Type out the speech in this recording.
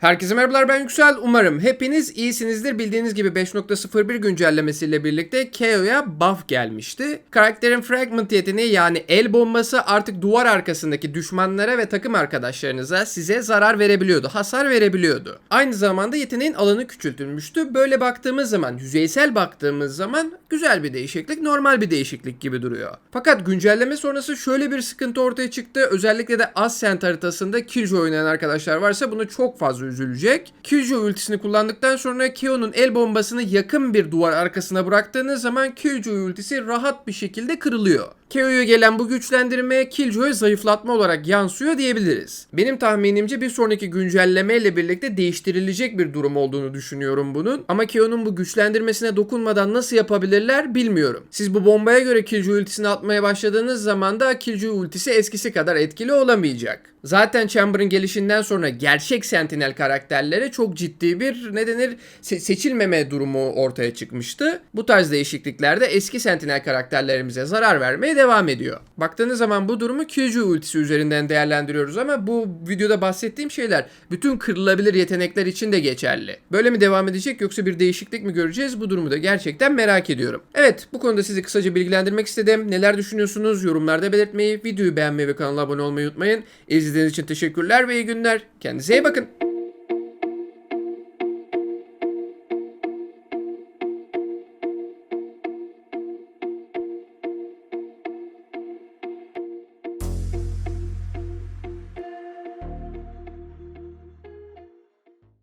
Herkese merhabalar ben Yüksel. Umarım hepiniz iyisinizdir. Bildiğiniz gibi 5.01 güncellemesiyle birlikte KO'ya buff gelmişti. Karakterin fragment yeteneği yani el bombası artık duvar arkasındaki düşmanlara ve takım arkadaşlarınıza size zarar verebiliyordu. Hasar verebiliyordu. Aynı zamanda yeteneğin alanı küçültülmüştü. Böyle baktığımız zaman, yüzeysel baktığımız zaman güzel bir değişiklik, normal bir değişiklik gibi duruyor. Fakat güncelleme sonrası şöyle bir sıkıntı ortaya çıktı. Özellikle de Ascent haritasında Killjoy oynayan arkadaşlar varsa bunu çok fazla üzülecek. Killjoy ultisini kullandıktan sonra Keo'nun el bombasını yakın bir duvar arkasına bıraktığınız zaman Killjoy ultisi rahat bir şekilde kırılıyor. Keo'ya gelen bu güçlendirme Killjoy'u zayıflatma olarak yansıyor diyebiliriz. Benim tahminimce bir sonraki güncellemeyle birlikte değiştirilecek bir durum olduğunu düşünüyorum bunun. Ama Keo'nun bu güçlendirmesine dokunmadan nasıl yapabilirler bilmiyorum. Siz bu bombaya göre Killjoy ultisini atmaya başladığınız zaman da Killjoy ultisi eskisi kadar etkili olamayacak. Zaten Chamber'ın gelişinden sonra gerçek Sentinel karakterlere çok ciddi bir ne denir se- seçilmeme durumu ortaya çıkmıştı. Bu tarz değişikliklerde eski Sentinel karakterlerimize zarar vermeye devam ediyor. Baktığınız zaman bu durumu Killjoy ultisi üzerinden değerlendiriyoruz ama bu videoda bahsettiğim şeyler bütün kırılabilir yetenekler için de geçerli. Böyle mi devam edecek yoksa bir değişiklik mi göreceğiz? Bu durumu da gerçekten merak ediyorum. Evet bu konuda sizi kısaca bilgilendirmek istedim. Neler düşünüyorsunuz? Yorumlarda belirtmeyi, videoyu beğenmeyi ve kanala abone olmayı unutmayın. İzlediğiniz için teşekkürler ve iyi günler. Kendinize iyi bakın.